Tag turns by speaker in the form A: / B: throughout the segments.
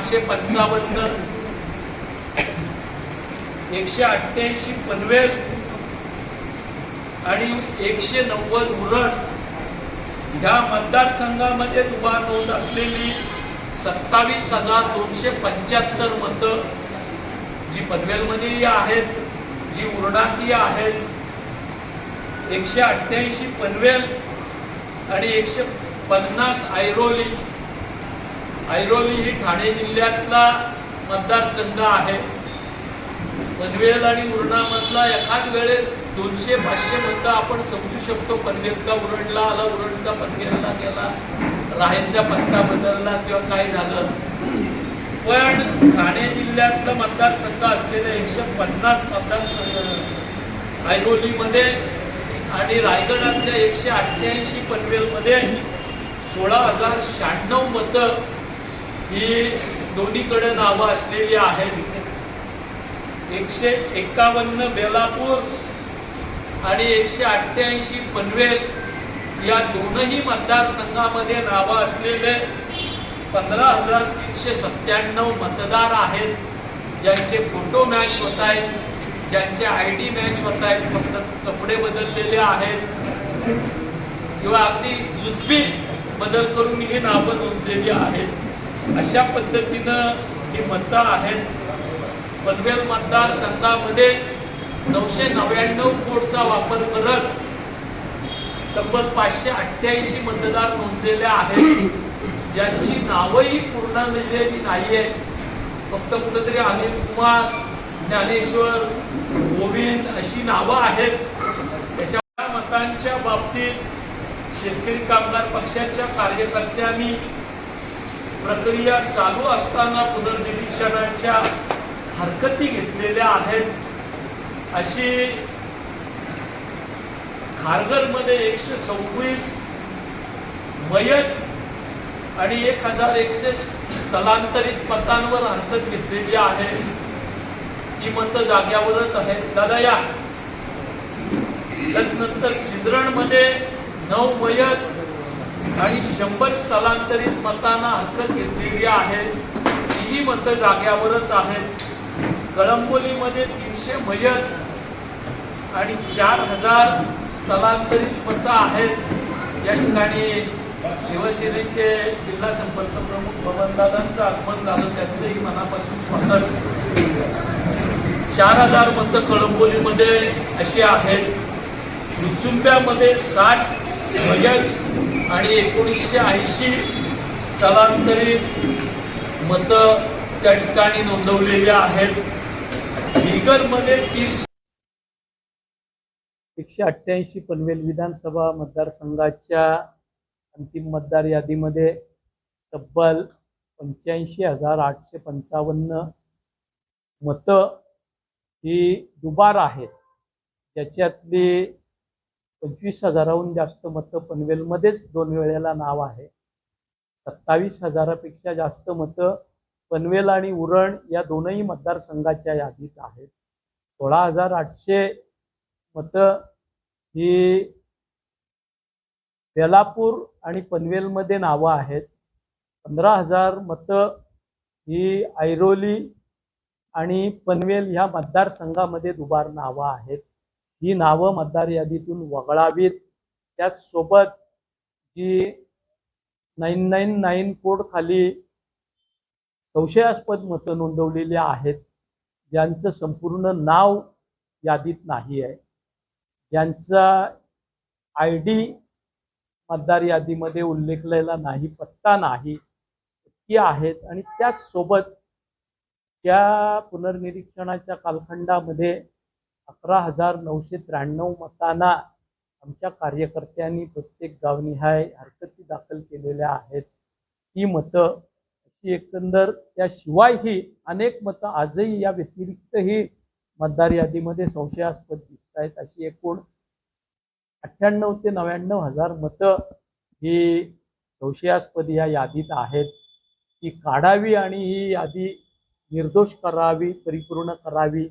A: पाचशे पंचावन्न एकशे अठ्ठ्याऐंशी पनवेल आणि एकशे नव्वद उरण ह्या मतदारसंघामध्ये उभा नोंद असलेली सत्तावीस हजार दोनशे पंच्याहत्तर मतं जी पनवेलमध्येही आहेत जी उरणातही आहेत एकशे अठ्ठ्याऐंशी पनवेल आणि एकशे पन्नास ऐरोली ऐरोली ही ठाणे जिल्ह्यातला मतदारसंघ आहे. पनवेल आणि उरणामधला एखाद वेळेस दोनशे पाचशे मतं आपण समजू शकतो. पनवेलचा उरणला आला उरणचा पनवेलला गेला राहेरचा पत्ता बदलला किंवा काय झालं. पण ठाणे जिल्ह्यातलं मतदारसंघ असलेले एकशे पन्नास मतदारसंघ ऐरोलीमध्ये आणि रायगडातल्या एकशे अठ्ठ्याऐंशी पनवेलमध्ये सोळा हजार शहाण्णव मतं ही दोन्हीकडे नावं असलेली आहेत. एकशे एक्कावन्न बेलापूर आणि एकशे अठ्ठ्याऐंशी पनवेल या दोनही मतदारसंघामध्ये नावं असलेले पंधरा हजार तीनशे सत्त्याण्णव मतदार आहेत. ज्यांचे फोटो मॅच होत आहेत ज्यांचे आय डी मॅच होत आहेत फक्त कपडे बदललेले आहेत. किंवा अगदी जुजबी बदल करून ही नावं नोंदलेली आहेत. अशा पद्धतीनं ही मतं आहेत. पनवेल मतदारसंघामध्ये नऊशे नव्याण्णव कोडचा वापर करत तब्बल पाचशे अठ्ठ्याऐंशी मतदार नोंदलेले आहेत. ज्यांची नावही पूर्ण लिहिलेली नाही आहेत फक्त कुठंतरी अनिल कुमार ज्ञानेश्वर गोविंद अशी नावं आहेत. त्याच्या मतांच्या बाबतीत शेतकरी कामगार पक्षाच्या कार्यकर्त्यांनी प्रक्रिया चालू असताना पुनर्निरीक्षणाच्या हरकती घेतलेल्या आहेत. अशी खारघरमध्ये एकशे सव्वीस मयत आणि एक हजार एकशे स्थलांतरित मतांवर हरकत घेतलेली आहे. ती मतं जाग्यावरच आहेत. दादा या. त्यानंतर चिंद्रणमध्ये नऊ मयत आणि शंभर स्थलांतरित मतांना हरकत घेतलेली आहे तीही मतं जाग्यावरच आहेत. कळंबोलीमध्ये तीनशे मयत आणि चार हजार स्थलांतरित मतं आहेत. या ठिकाणी शिवसेनेचे जिल्हा संपर्क प्रमुख भवनदादांचं आगमन झालं. त्यांचंही मनापासून स्वागत. चार हजार मतं कळंबोलीमध्ये अशी आहेत. मुचुंब्यामध्ये साठ मयत आणि एकोणीसशे ऐंशी स्थलांतरित मतं त्या ठिकाणी नोंदवलेली आहेत. बिगरमध्ये तीस एकशे अठ्ठ्याऐंशी पनवेल विधानसभा मतदारसंघाच्या अंतिम मतदार यादीमध्ये तब्बल पंच्याऐंशी हजार आठशे पंचावन्न मतं ही दुबार आहेत. ज्याच्यातली पंचवीस हजाराहून जास्त मतं पनवेलमध्येच दोन वेळेला नाव आहे. सत्तावीस हजारापेक्षा जास्त मतं पनवेल आणि उरण या दोनही मतदारसंघाच्या यादीत आहेत. सोळा हजार आठशे मतं ही बेलापूर आणि पनवेलमध्ये नावं आहेत. पंधरा हजार मतं ही ऐरोली आणि पनवेल ह्या मतदारसंघामध्ये दुबार नावं आहेत. ही नावं मतदार यादीतून वगळावीत. त्याचसोबत G nine nine nine code खाली संशयास्पद मतं नोंदवलेली आहेत ज्यांचं संपूर्ण नाव यादीत नाही आहे. ज्यांचा आय डी मतदार यादीमध्ये उल्लेखलेला नाही पत्ता नाही ती आहेत. आणि त्याचसोबत त्या पुनर्निरीक्षणाच्या कालखंडामध्ये अकरा हजार नऊशे त्र्याण्णव मतांना आमच्या कार्यकर्त्यांनी प्रत्येक गावनिहाय हरकती दाखल केलेल्या आहेत. ती मतं अशी एकंदर त्याशिवायही अनेक मतं आजही या व्यतिरिक्तही मतदार यादीमध्ये संशयास्पद दिसत आहेत. अशी एकूण अठ्ठ्याण्णव ते नव्याण्णव हजार मतं ही संशयास्पद या यादीत आहेत. ती काढावी आणि ही यादी निर्दोष करावी परिपूर्ण करावी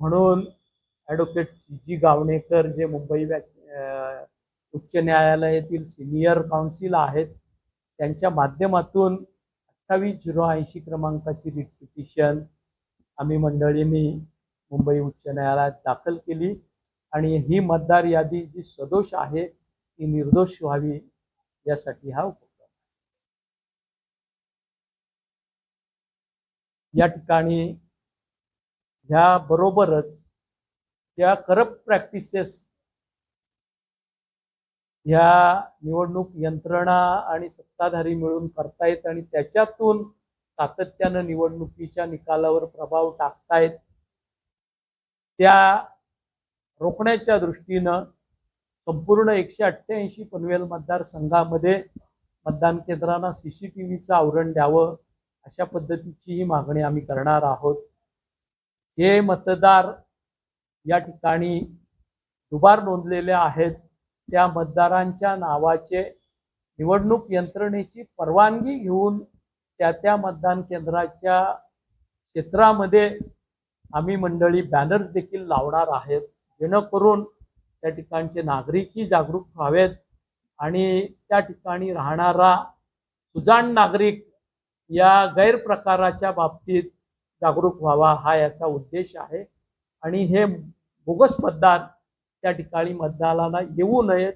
A: म्हणून ॲडव्होकेट सी जी गावणेकर जे मुंबई उच्च न्यायालयातील सिनियर काउन्सिल आहेत त्यांच्या माध्यमातून अठ्ठावीस झिरो ऐंशी क्रमांकाची रिट पिटिशन आम्ही मंडळींनी मुंबई उच्च न्यायालयात दाखल केली. आणि ही मतदार यादी जी सदोष आहे ती निर्दोष व्हावी यासाठी हा उपक्रम या ठिकाणी ह्या बरोबरच त्या करप्ट प्रॅक्टिसेस ह्या निवडणूक यंत्रणा आणि सत्ताधारी मिळून करतायत आणि त्याच्यातून सातत्यानं निवडणुकीच्या निकालावर प्रभाव टाकतायत त्या रोखण्याच्या दृष्टीनं संपूर्ण एकशे अठ्ठ्याऐंशी पनवेल मतदारसंघामध्ये मतदान केंद्रांना सीसीटीव्हीचं आवरण द्यावं अशा पद्धतीची ही मागणी आम्ही करणार आहोत. हे मतदार या ठिकाणी दुबार नोंदलेले आहेत. त्या मतदारांच्या नावाचे निवडणूक यंत्रणेची परवानगी घेऊन त्या त्या मतदान केंद्राच्या क्षेत्रामध्ये आम्ही मंडळी बॅनर्स देखील लावणार आहेत. जेणेकरून त्या ठिकाणचे नागरिकही जागरूक व्हावेत आणि त्या ठिकाणी राहणारा सुजाण नागरिक या गैरप्रकाराच्या बाबतीत जागरूक व्हावा हा याचा उद्देश आहे. आणि हे बोगस मतदान त्या ठिकाणी मतदानाला येऊ नयेत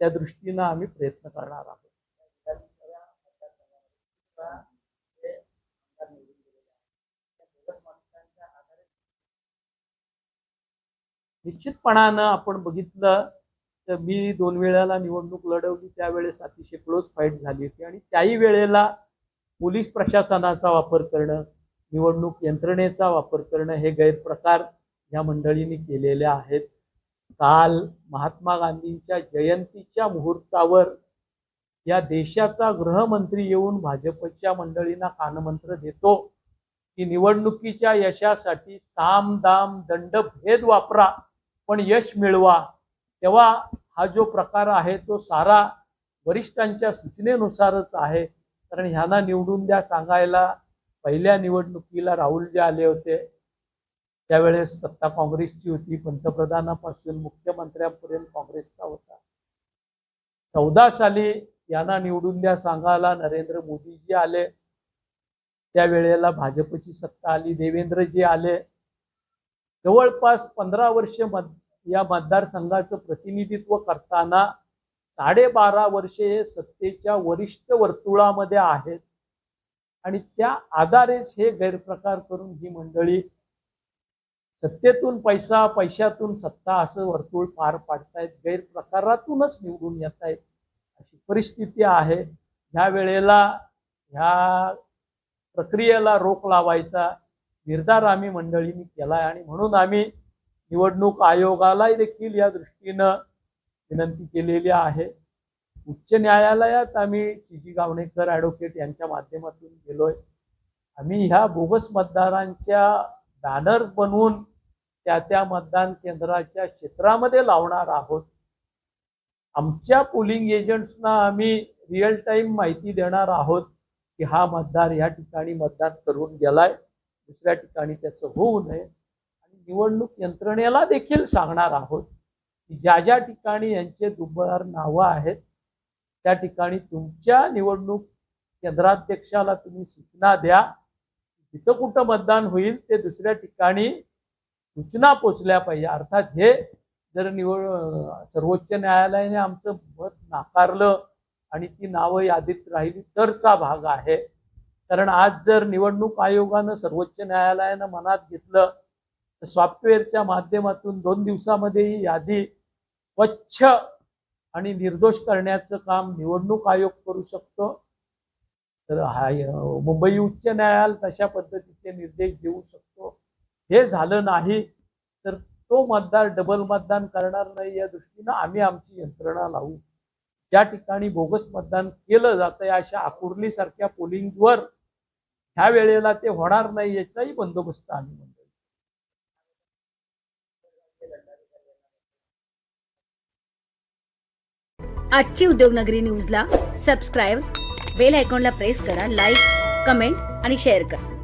A: त्या दृष्टीनं आम्ही प्रयत्न करणार आहोत. निश्चितपणानं आपण बघितलं तर मी दोन वेळेला निवडणूक लढवली त्यावेळेस अतिशय क्लोज फाईट झाली होती आणि त्याही वेळेला पोलीस प्रशासनाचा वापर करणं निवडणूक यंत्रणेचा वापर करणं हे गैरप्रकार या मंडळींनी केलेल्या आहेत. काल महात्मा गांधींच्या जयंतीच्या मुहूर्तावर या देशाचा गृहमंत्री येऊन भाजपच्या मंडळींना कानमंत्र देतो की निवडणुकीच्या यशासाठी साम दाम दंड भेद वापरा पण यश मिळवा. तेव्हा हा जो प्रकार आहे तो सारा वरिष्ठांच्या सूचनेनुसारच आहे. कारण ह्यांना निवडून द्या सांगायला पहिल्या निवडणुकीला राहुल जे आले होते त्यावेळेस सत्ता काँग्रेसची होती. पंतप्रधानापासून मुख्यमंत्र्यांपर्यंत काँग्रेसचा होता. चौदा साली यांना निवडून द्या सांगायला नरेंद्र मोदीजी आले. त्यावेळेला भाजपची सत्ता आली. देवेंद्रजी आले. जवळपास पंधरा वर्ष मत या मतदारसंघाचं प्रतिनिधित्व करताना साडेबारा वर्षे हे सत्तेच्या वरिष्ठ वर्तुळामध्ये आहेत. आणि त्या आधारेच हे गैरप्रकार करून ही मंडळी सत्तेतून पैसा पैशातून सत्ता असं वर्तुळ पार पाडतायत गैरप्रकारातूनच निवडून येत आहेत अशी परिस्थिती आहे. ह्या वेळेला ह्या प्रक्रियेला रोख लावायचा निर्धार आम्ही मंडळींनी केला आहे आणि म्हणून आम्ही निवडणूक आयोगाला देखील या दृष्टीनं विनंती केलेली आहे. उच्च न्यायालयात आम्ही सी जी गावणेकर ॲडव्होकेट यांच्या माध्यमातून गेलोय. आम्ही ह्या बोगस मतदारांच्या बॅनर्स बनवून त्या त्या मतदान केंद्राच्या क्षेत्रामध्ये लावणार आहोत. आमच्या पोलिंग एजंट्सना आम्ही रिअल टाईम माहिती देणार आहोत की हा मतदार या ठिकाणी मतदान करून गेलाय दुसऱ्या ठिकाणी त्याचं होऊ नये. आणि निवडणूक यंत्रणेला देखील सांगणार आहोत की ज्या ज्या ठिकाणी यांचे दुबार नावं आहेत त्या ठिकाणी तुमच्या निवडणूक केंद्राध्यक्षाला तुम्ही सूचना द्या. जिथं कुठं मतदान होईल ते दुसऱ्या ठिकाणी सूचना पोचल्या पाहिजे. अर्थात हे जर निवड सर्वोच्च न्यायालयाने आमचं मत नाकारलं आणि ती नावं यादीत राहिली तरचा भाग आहे. कारण आज जर निवडणूक आयोगानं सर्वोच्च न्यायालयानं मनात घेतलं तर सॉफ्टवेअरच्या माध्यमातून दोन दिवसामध्ये ही यादी स्वच्छ आणि निर्दोष करण्याचं काम निवडणूक आयोग करू शकतो. तर हा मुंबई उच्च न्यायालय तशा पद्धतीचे निर्देश देऊ शकतो. हे झालं नाही तर तो मतदार डबल मतदान करणार नाही या दृष्टीनं आम्ही आमची यंत्रणा लावू. ज्या ठिकाणी बोगस मतदान केलं जातंय अशा आकुर्ली सारख्या पोलिंगवर ह्या वेळेला ते होणार नाही याचाही बंदोबस्त आम्ही म्हणतो
B: आजची उद्योगनगरी न्यूजला सबस्क्राईब बेल आयकॉनला प्रेस करा लाईक कमेंट आणि शेअर करा.